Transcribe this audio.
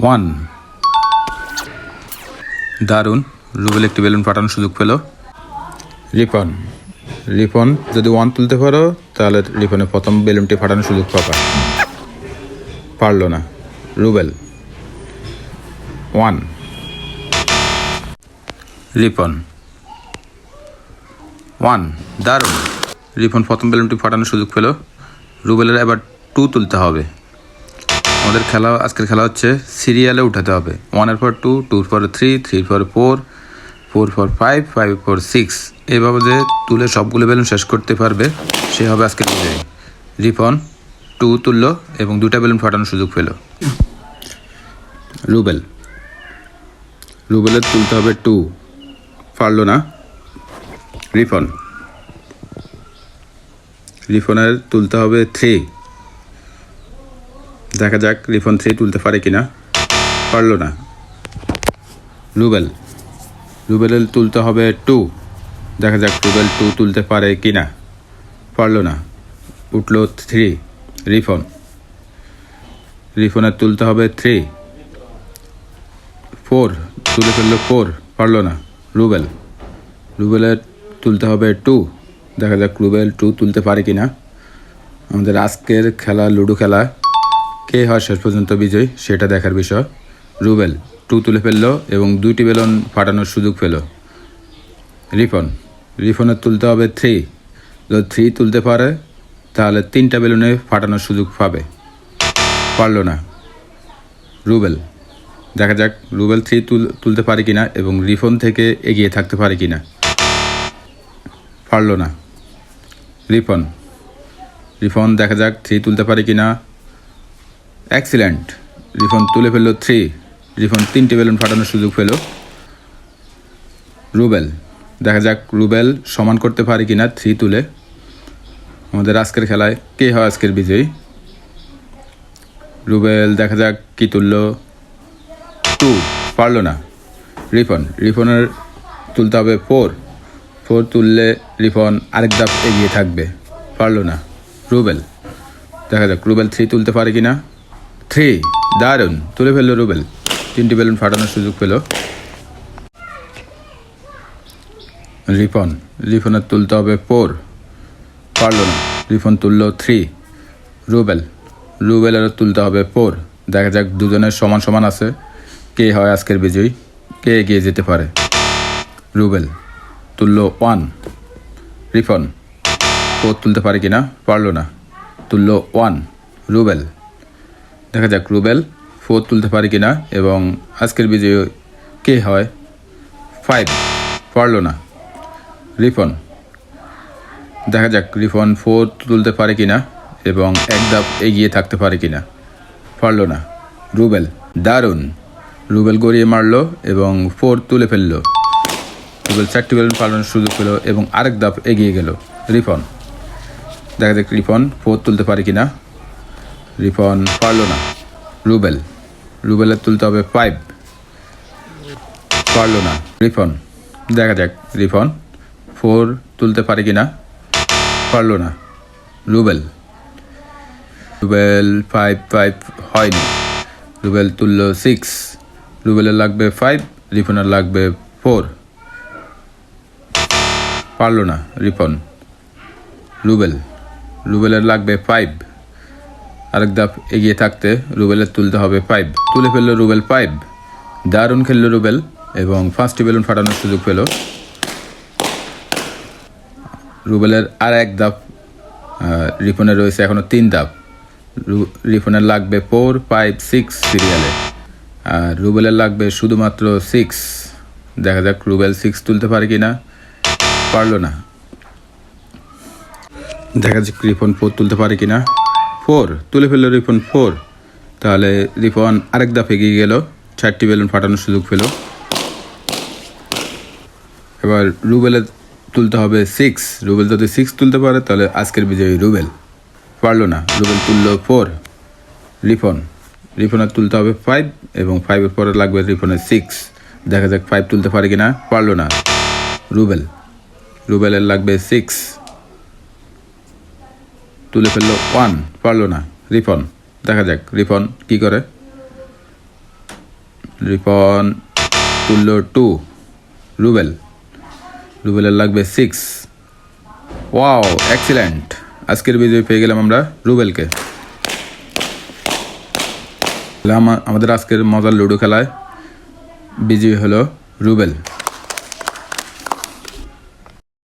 One দারুণ। রুবেল একটি balloon ফাটানোর সুযোগ পেল। রিপন। রিপন যদি ওয়ান তুলতে পারো তাহলে রিপনের প্রথম বেলুনটি ফাটানোর সুযোগ পাবা। পারল না। রুবেল। ওয়ান রিপন। ওয়ান দারুণ। রিপন প্রথম বেলুনটি ফাটানোর সুযোগ পেল। রুবেলের এবার টু তুলতে হবে। আমাদের খেলা, আজকের খেলা হচ্ছে সিরিয়ালে উঠাতে হবে। ওয়ানের পর টু টুর পর থ্রি থ্রির পর four four four five five four six এভাবে যে তুলে সবগুলো বেলুন শেষ করতে পারবে, সে হবে আজকের বিজয়ী। রিপন টু তুললো এবং দুটা বেলুন ফাটানোর সুযোগ পেল। রুবেল। রুবেলের তুলতে হবে টু পারল না। রিফন রিফনের তুলতে হবে থ্রি দেখা যাক রিফন থ্রি তুলতে পারে কিনা। পারল না। রুবেল। রুবেলের তুলতে হবে টু। দেখা যাক রুবেল টু তুলতে পারে কিনা। পারল না। উঠল থ্রি। রিফন রিফনের তুলতে হবে থ্রি। ফোর। তুলে ফেলল ফোর। পারল না। রুবেল। রুবেলের তুলতে হবে টু। দেখা যাক রুবেল টু তুলতে পারে কিনা। আমাদের আজকের খেলা, লুডো খেলা। কে হয় শেষ পর্যন্ত বিজয় সেটা দেখার বিষয়। রুবেল, টু তুলে ফেলল এবং দুইটি বেলুন ফাটানোর সুযোগ পেল। রিফন রিফনের তুলতে হবে থ্রি যদি থ্রি তুলতে পারে, তাহলে তিনটা বেলুনে ফাটানোর সুযোগ পাবে। পারল না। রুবেল, দেখা যাক রুবেল থ্রি তুল, তুলতে পারে কি না এবং রিফন থেকে এগিয়ে থাকতে পারে কি না পারল না। রিফন রিফন দেখা যাক থ্রি তুলতে পারে কিনা। অ্যাক্সিলেন্ট রিফন তুলে ফেলল থ্রি রিফন তিনটে বেলুন ফাটানোর সুযোগ পেল। রুবেল দেখা যাক রুবেল সমান করতে পারে কি না থ্রি তুলে। আমাদের আজকের খেলায় কে হয় আজকের বিজয়ী? রুবেল দেখা যাক কি তুললো। টু পারল না। রিফন রিফনের তুলতে হবে ফোর ফোর তুললে রিফন আরেক ধাপ এগিয়ে থাকবে। পারল না। রুবেল দেখা যাক রুবেল থ্রি তুলতে পারে কি না থ্রি দারুণ। তুলে ফেলল রুবেল। তিনটি বেলুন ফাটানোর সুযোগ পেল। রিফন রিফনের তুলতে হবে ফোর পারল না। রিফন তুললো থ্রি রুবেল। রুবেলেরও তুলতে হবে ফোর দেখা যাক দুজনের সমান সমান আছে। কে হয় আজকের বিজয়ী? কে এগিয়ে যেতে পারে? রুবেল। তুললো ওয়ান রিফন ফোর তুলতে পারে কি না পারল না। তুললো ওয়ান রুবেল। দেখা যাক রুবেল ফোর তুলতে পারে কিনা এবং আজকের বিজয়ী কে হয়? ফাইভ পারল না রিফন, দেখা যাক রিফন ফোর তুলতে পারে কিনা এবং এক ধাপ এগিয়ে থাকতে পারে কিনা। পারল না রুবেল, দারুণ। রুবেল গড়িয়ে মারলো এবং ফোর তুলে ফেলল। রুবেল চারটি বেলুন পালানোর সুযোগ পেল এবং আরেক ধাপ এগিয়ে গেল। রিফন, দেখা যাক রিফন ফোর তুলতে পারে কিনা। রিফন পারল না। রুবেল, রুবেলের তুলতে হবে ফাইভ পারল না রিফন দেখা যাক রিফন ফোর তুলতে পারে কি না পারল না রুবেল। রুবেল ফাইভ ফাইভ হয়নি। রুবেল তুললো সিক্স রুবেলের লাগবে ফাইভ রিফনের লাগবে ফোর পারল না রিফন রুবেল, রুবেলের লাগবে ফাইভ আরেক ধাপ এগিয়ে থাকতে রুবেলের তুলতে হবে ফাইভ তুলে ফেলল রুবেল পাইপ। দারুণ খেললো রুবেল এবং ফার্স্ট বেলুন ফাটানোর সুযোগ পেল। রুবেলের আর এক ধাপ আহ, রিফনের রয়েছে এখনও তিন ধাপ। রিফনের লাগবে ফোর ফাইভ সিক্স সিরিয়ালে। আর রুবেলের লাগবে শুধুমাত্র সিক্স। দেখা যাক রুবেল সিক্স তুলতে পারে কি না পারল না। দেখা যাক রিফন ফোর তুলতে পারে কি না ফোর, তুলে ফেলল রিফন ফোর। তাহলে রিফন আরেক ধাপ এগিয়ে গেল, চারটি বেলুন ফাটানোর সুযোগ পেল। এবার রুবেলের তুলতে হবে সিক্স রুবেল যদি সিক্স তুলতে পারে, তাহলে আজকের বিজয়ী রুবেল। পারল না, রুবেল তুললো ফোর রিফন, রিফনের তুলতে হবে ফাইভ এবং ফাইভের পরে লাগবে রিফনের সিক্স দেখা যাক ফাইভ তুলতে পারে কি না পারল না। রুবেল, রুবেলের লাগবে সিক্স তুলে ফেলল। ওয়ান, পারল না। রিফন দেখা যাক। রিফন কি করে? রিফন তুললো টু। রুবেল। রুবেলের লাগবে সিক্স। Wow, excellent. আজকের বিজয় পেয়ে গেলাম আমরা রুবেলকে। আমাদের আজকের মজার লুডো খেলায়। বিজয়ী হলো রুবেল।